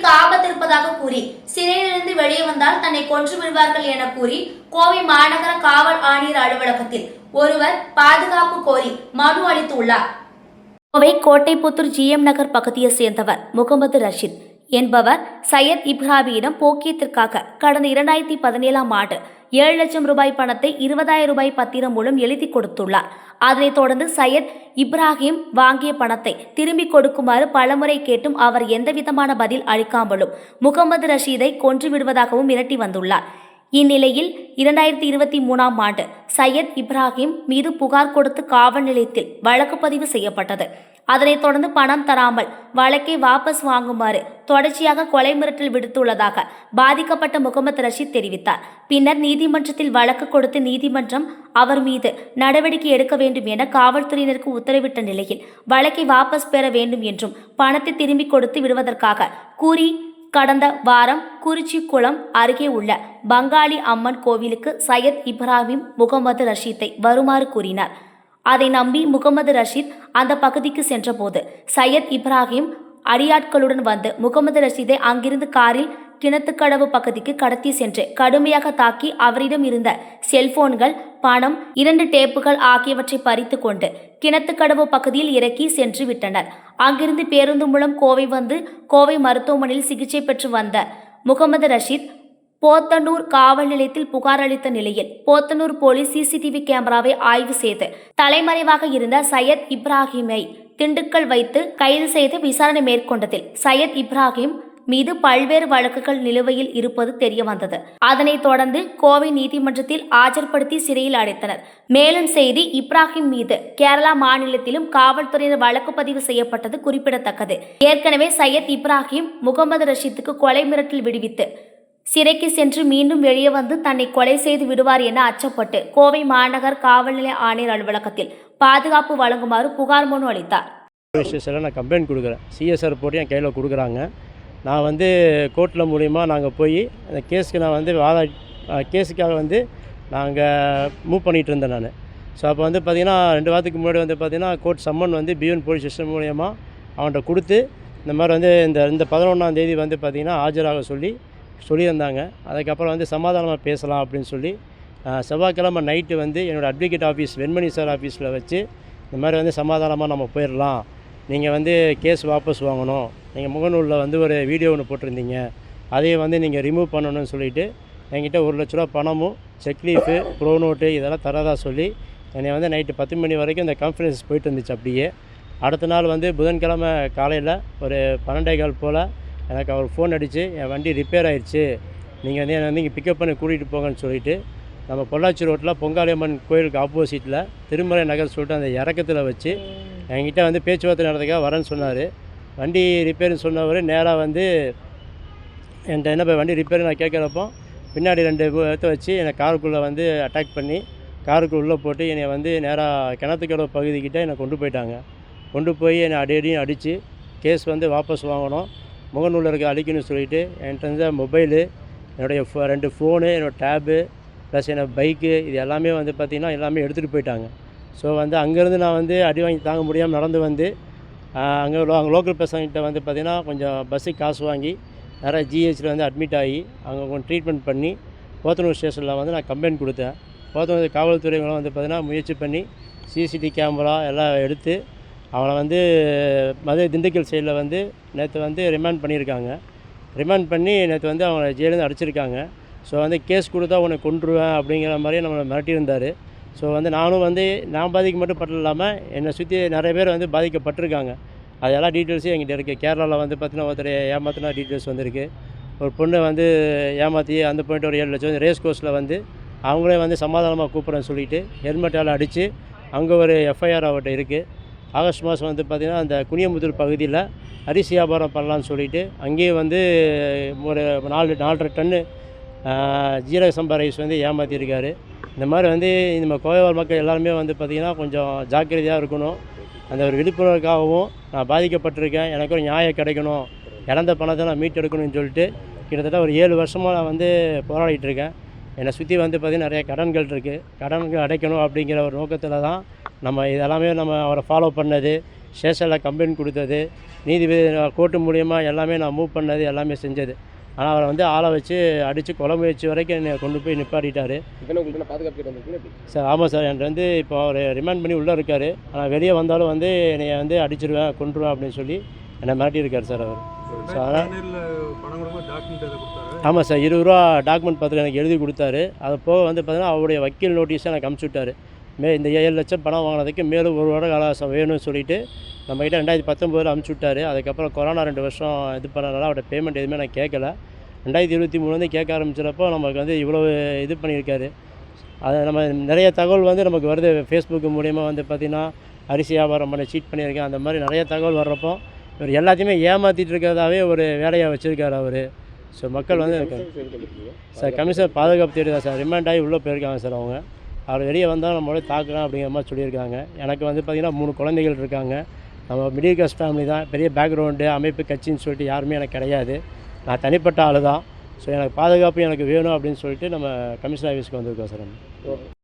உயிருக்கு ஆபத்து இருப்பதாக கூறி சிறையிலிருந்து வெளியே வந்தால் தன்னை கொன்று விடுவார்கள் என கூறி கோவை மாநகர காவல் ஆணையர் அலுவலகத்தில் ஒருவர் பாதுகாப்பு கோரி மனு அளித்துள்ளார். கோவை கோட்டைப்புத்தூர் ஜிஎம் நகர் பகுதியை சேர்ந்தவர் முகமது ரஷீத். என்பவர் சையத் இப்ராபியிடம் போக்கியத்திற்காக கடந்த இரண்டாயிரத்தி பதினேழாம் ஆண்டு ஏழு லட்சம் ரூபாய் பணத்தை இருபதாயிரம் ரூபாய் பத்திரம் மூலம் எழுதி கொடுத்துள்ளார். அதனைத் தொடர்ந்து சையத் இப்ராஹிம் வாங்கிய பணத்தை திரும்பிக் கொடுக்குமாறு பலமுறை கேட்டும் அவர் எந்தவிதமான பதில் அளிக்காமலும் முகமது ரஷீதை கொன்று விடுவதாகவும் மிரட்டி வந்துள்ளார். இந்நிலையில் இரண்டாயிரத்தி இருபத்தி மூணாம் ஆண்டு சையத் இப்ராஹிம் மீது புகார் கொடுத்து காவல் நிலையத்தில் வழக்கு பதிவு செய்யப்பட்டது. அதனைத் தொடர்ந்து பணம் தராமல் வழக்கை வாபஸ் வாங்குமாறு தொடர்ச்சியாக கொலை மிரட்டல் விடுத்துள்ளதாக பாதிக்கப்பட்ட முகமது ரஷீத் தெரிவித்தார். பின்னர் நீதிமன்றத்தில் வழக்கு கொடுத்து நீதிமன்றம் அவர் மீது நடவடிக்கை எடுக்க வேண்டும் என காவல்துறையினருக்கு உத்தரவிட்ட நிலையில் வழக்கை வாபஸ் பெற வேண்டும் என்றும் பணத்தை திரும்பிக் கொடுத்து விடுவதற்காக கூறி கடந்த வாரம் குறிச்சிக்குளம் அருகே உள்ள பங்காளி அம்மன் கோவிலுக்கு சையத் இப்ராஹிம் முகமது ரஷீத்தை வருமாறு கூறினார். அதை நம்பி முகமது ரஷீத் அந்த பகுதிக்கு சென்றபோது சையத் இப்ராஹிம் அடியாட்களுடன் வந்து முகமது ரஷீதை அங்கிருந்து காரில் கிணத்துக்கடவு பகுதிக்கு கடத்தி சென்று கடுமையாக தாக்கி அவரிடம் இருந்த செல்போன்கள் பணம் இரண்டு டேப்புகள் ஆகியவற்றை பறித்து கொண்டு கிணத்துக்கடவு பகுதியில் இறக்கி சென்று விட்டனர். அங்கிருந்து பேருந்து மூலம் கோவை வந்து கோவை மருத்துவமனையில் சிகிச்சை பெற்று வந்த முகமது ரஷீத் போத்தனூர் காவல் நிலையத்தில் புகார் அளித்த நிலையில் போத்தனூர் போலீஸ் சிசிடிவி கேமராவை ஆய்வு செய்து தலைமறைவாக இருந்த சையத் இப்ராஹிமை திண்டுக்கல் வைத்து கைது செய்து விசாரணை மேற்கொண்டதில் சையத் இப்ராஹிம் மீது பல்வேறு வழக்குகள் நிலுவையில் இருப்பது தெரியவந்தது. அதனைத் தொடர்ந்து கோவை நீதிமன்றத்தில் ஆஜர்படுத்தி சிறையில் அடைத்தனர். மேலும் செய்தி இப்ராஹிம் மீது கேரளா மாநிலத்திலும் காவல்துறையினர் வழக்கு பதிவு செய்யப்பட்டது குறிப்பிடத்தக்கது. ஏற்கனவே சையத் இப்ராஹிம் முகமது ரஷீத்துக்கு கொலை மிரட்டல் விடுவித்து சிறைக்கு சென்று மீண்டும் வெளியே வந்து தன்னை கொலை செய்து விடுவார் என அச்சப்பட்டு கோவை மாநகர் காவல் நிலைய ஆணையர் அலுவலகத்தில் பாதுகாப்பு வழங்குமாறு புகார் மனு அளித்தார். விஷயத்தில் நான் கம்ப்ளைண்ட் கொடுக்குறேன். சிஎஸ்ஆர் போட்டு என் கையில் கொடுக்குறாங்க. நான் வந்து கோர்ட்டில் மூலிமா நாங்கள் போய் அந்த கேஸுக்கு நான் வந்து வாதா கேஸுக்காக வந்து நாங்கள் மூவ் பண்ணிகிட்டு இருந்தேன் நான். ஸோ அப்போ வந்து பார்த்திங்கன்னா ரெண்டு வாரத்துக்கு முன்னாடி வந்து பார்த்திங்கன்னா கோர்ட் சம்மன் வந்து பியூன் போலீஸ் ஸ்டேஷன் மூலியமாக அவன்கிட்ட கொடுத்து இந்த மாதிரி வந்து இந்த இந்த பதினொன்றாம் தேதி வந்து பார்த்திங்கன்னா ஆஜராக சொல்லி சொல்லியிருந்தாங்க. அதுக்கப்புறம் வந்து சமாதானமாக பேசலாம் அப்படின்னு சொல்லி செவ்வாய்க்கிழமை நைட்டு வந்து என்னோடய அட்வொகேட் ஆஃபீஸ் வெண்மணி சார் ஆஃபீஸில் வச்சு இந்த மாதிரி வந்து சமாதானமாக நம்ம போயிடலாம் நீங்கள் வந்து கேஸ் வாபஸ் வாங்கணும். நீங்கள் முகநூலில் வந்து ஒரு வீடியோ ஒன்று போட்டிருந்தீங்க. அதையே வந்து நீங்கள் ரிமூவ் பண்ணணும்னு சொல்லிட்டு என்கிட்ட ஒரு லட்ச ரூபா பணமும் செக் லீஃபு ப்ரோ நோட்டு இதெல்லாம் தரதா சொல்லி என்னை வந்து நைட்டு பத்து மணி வரைக்கும் இந்த கான்ஃபரன்ஸ் போயிட்டு இருந்துச்சு அப்படியே. அடுத்த நாள் வந்து புதன்கிழமை காலையில் ஒரு பன்னெண்டே கால் போல் எனக்கு அவர் ஃபோன் அடித்து என் வண்டி ரிப்பேர் ஆயிடுச்சு நீங்கள் வந்து என்னை வந்து இங்கே பிக்கப் பண்ணி கூட்டிகிட்டு போங்கன்னு சொல்லிட்டு நம்ம பொள்ளாச்சி ரோட்டில் பொங்காளியம்மன் கோயிலுக்கு ஆப்போசிட்டில் திருமலை நகர் சொல்லிட்டு அந்த இறக்கத்தில் வச்சு என்கிட்ட வந்து பேச்சுவார்த்தை நடத்துக்காக வரேன்னு சொன்னார். வண்டி ரிப்பேர்னு சொன்னவர் நேராக வந்து என்கிட்ட என்ன போய் வண்டி ரிப்பேர் நான் கேட்குறப்போ பின்னாடி ரெண்டு இடத்த வச்சு என்னை காருக்குள்ளே வந்து அட்டாக் பண்ணி காருக்கு உள்ளே போட்டு என்னை வந்து நேராக கிணத்துக்கடவு பகுதிக்கிட்ட என்னை கொண்டு போயிட்டாங்க. கொண்டு போய் என்னை அடி அடியும் அடித்து கேஸ் வந்து வாபஸ் வாங்கணும். முகநூலில் இருக்க அழிக்கணும்னு சொல்லிட்டு என்கிட்ட இருந்த மொபைலு என்னுடைய ஃபோ ரெண்டு ஃபோனு என்னோடய டேபு ப்ளஸ் என்னோடய பைக்கு இது எல்லாமே வந்து பார்த்திங்கன்னா எல்லாமே எடுத்துகிட்டு போயிட்டாங்க. ஸோ வந்து அங்கேருந்து நான் வந்து அடி வாங்கி தாங்க முடியாமல் நடந்து வந்து அங்கே அங்கே லோக்கல் பசங்கிட்ட வந்து பார்த்திங்கன்னா கொஞ்சம் பஸ்ஸுக்கு காசு வாங்கி நிறையா ஜிஹெச்சில் வந்து அட்மிட் ஆகி அங்கே கொஞ்சம் ட்ரீட்மெண்ட் பண்ணி போத்தனூர் ஸ்டேஷனில் வந்து நான் கம்ப்ளைண்ட் கொடுத்தேன். போத்தனூர் காவல்துறைகளும் வந்து பார்த்திங்கன்னா முயற்சி பண்ணி சிசிடிவி கேமரா எல்லாம் எடுத்து அவனை வந்து மதுரை திண்டுக்கல் சைடில் வந்து நேற்று வந்து ரிமாண்ட் பண்ணியிருக்காங்க. ரிமாண்ட் பண்ணி நேற்று வந்து அவனை ஜெயிலேருந்து அடிச்சிருக்காங்க. ஸோ வந்து கேஸ் கொடுத்தா உன்னை கொண்டுருவேன் அப்படிங்கிற மாதிரி நம்மளை மிரட்டியிருந்தார். ஸோ வந்து நானும் வந்து நான் பாதிக்க மட்டும் பட்டு இல்லாமல் என்னை சுற்றி நிறைய பேர் வந்து பாதிக்கப்பட்டிருக்காங்க. அதெல்லாம் டீட்டெயில்ஸும் என்கிட்ட இருக்குது கேரளாவில் வந்து பார்த்தீங்கன்னா ஒருத்தர் ஏமாத்தினா டீட்டெயில்ஸ் வந்திருக்கு. ஒரு பொண்ணை வந்து ஏமாற்றி அந்த பாயிண்ட் ஒரு ஏழு லட்சம் ரேஸ் கோர்ஸில் வந்து அவங்களே வந்து சமாதானமாக கூப்பிட்றேன்னு சொல்லிட்டு ஹெல்மெட்டால் அடித்து அங்கே ஒரு எஃப்ஐஆர் அவர்கிட்ட இருக்குது ஆகஸ்ட் மாதம் வந்து பார்த்திங்கன்னா அந்த குனியமுத்தூர் பகுதியில் அரிசி வியாபாரம் பண்ணலான்னு சொல்லிட்டு அங்கேயே வந்து ஒரு நாலு நாலரை டன்னு ஜீரக சம்பா ரைஸ் வந்து ஏமாற்றிருக்காரு இந்த மாதிரி வந்து நம்ம கோயவால் மக்கள் எல்லாருமே வந்து பார்த்திங்கன்னா கொஞ்சம் ஜாக்கிரதையாக இருக்கணும். அந்த ஒரு விழிப்புணர்வுக்காகவும் நான் பாதிக்கப்பட்டிருக்கேன். எனக்கு ஒரு நியாயம் கிடைக்கணும். இழந்த பணத்தை நான் மீட்டெடுக்கணும்னு சொல்லிட்டு கிட்டத்தட்ட ஒரு ஏழு வருஷமாக நான் வந்து போராடிட்டு இருக்கேன். என்னை சுற்றி வந்து பார்த்திங்கன்னா நிறைய கடன்கள் இருக்குது கடன்கள் அடைக்கணும் அப்படிங்கிற ஒரு நோக்கத்தில் தான் நம்ம இதெல்லாமே நம்ம அவரை ஃபாலோ பண்ணது ஸ்டேஷனில் கம்ப்ளைண்ட் கொடுத்தது நீதிபதி கோர்ட்டு மூலியமா எல்லாமே நான் மூவ் பண்ணது எல்லாமே செஞ்சது. ஆனால் அவரை வந்து ஆளை வச்சு அடித்து கொலை முயற்சி வரைக்கும் என்னை கொண்டு போய் நிப்பாட்டிட்டார். சார் ஆமாம் சார் என்கிட்ட வந்து இப்போ அவர் ரிமாண்ட் பண்ணி உள்ளே இருக்கார். ஆனால் வெளியே வந்தாலும் வந்து என்னை வந்து அடிச்சிருவேன் கொண்டுருவேன் அப்படின்னு சொல்லி என்னை மிரட்டியிருக்கார் சார் அவர். ஸோ அதனால் ஆமாம் சார் இருபது ரூபா டாக்குமெண்ட் பத்திரம் எனக்கு எழுதி கொடுத்தாரு. அது போக வந்து பார்த்தீங்கன்னா அவருடைய வக்கீல் நோட்டீஸை எனக்கு அமுச்சு விட்டாரு. மே இந்த ஏழு லட்சம் பணம் வாங்கினதுக்கு மேலும் ஒரு வருட காலம் வேணும்னு சொல்லிட்டு நம்மக்கிட்ட ரெண்டாயிரத்தி பத்தொம்போதில் அமுச்சு விட்டாரு அதுக்கப்புறம் கொரோனா ரெண்டு வருஷம் இது பண்ணனால அவர்கிட்ட பேமெண்ட் எதுவுமே நான் கேட்கல ரெண்டாயிரத்தி இருபத்தி மூணு வந்து கேட்க ஆரம்பிச்சிடப்போ நமக்கு வந்து இவ்வளோ இது பண்ணியிருக்காரு. அது நம்ம நிறைய தகவல் வந்து நமக்கு வருது. ஃபேஸ்புக் மூலியமாக வந்து பார்த்திங்கன்னா அரிசி வியாபாரம் பண்ண சீட் பண்ணியிருக்கேன். அந்த மாதிரி நிறைய தகவல் வர்றப்போ இவர் எல்லாத்தையுமே ஏமாற்றிட்டு இருக்கிறதாவே ஒரு வேலையாக வச்சுருக்காரு அவர். ஸோ மக்கள் வந்து சார் கமிஷனர் பாதுகாப்பு தேடி தான் சார். ரிமாண்ட் ஆகி உள்ளே போயிருக்காங்க சார் அவங்க. அவர் வெளியே வந்தால் நம்மளோட தாக்கலாம் அப்படிங்கிற மாதிரி சொல்லியிருக்காங்க. எனக்கு வந்து பார்த்திங்கன்னா மூணு குழந்தைகள் இருக்காங்க. நம்ம மிடில் கிளாஸ் ஃபேமிலி தான். பெரிய பேக்ரவுண்டு அமைப்பு கட்சின்னு சொல்லிட்டு யாருமே எனக்கு கிடையாது. நான் தனிப்பட்ட ஆள் தான் ஸோ எனக்கு பாதுகாப்பு எனக்கு வேணும் அப்படின்னு சொல்லிட்டு நம்ம கமிஷனர் ஆஃபீஸ்க்கு வந்திருக்கோம் சார்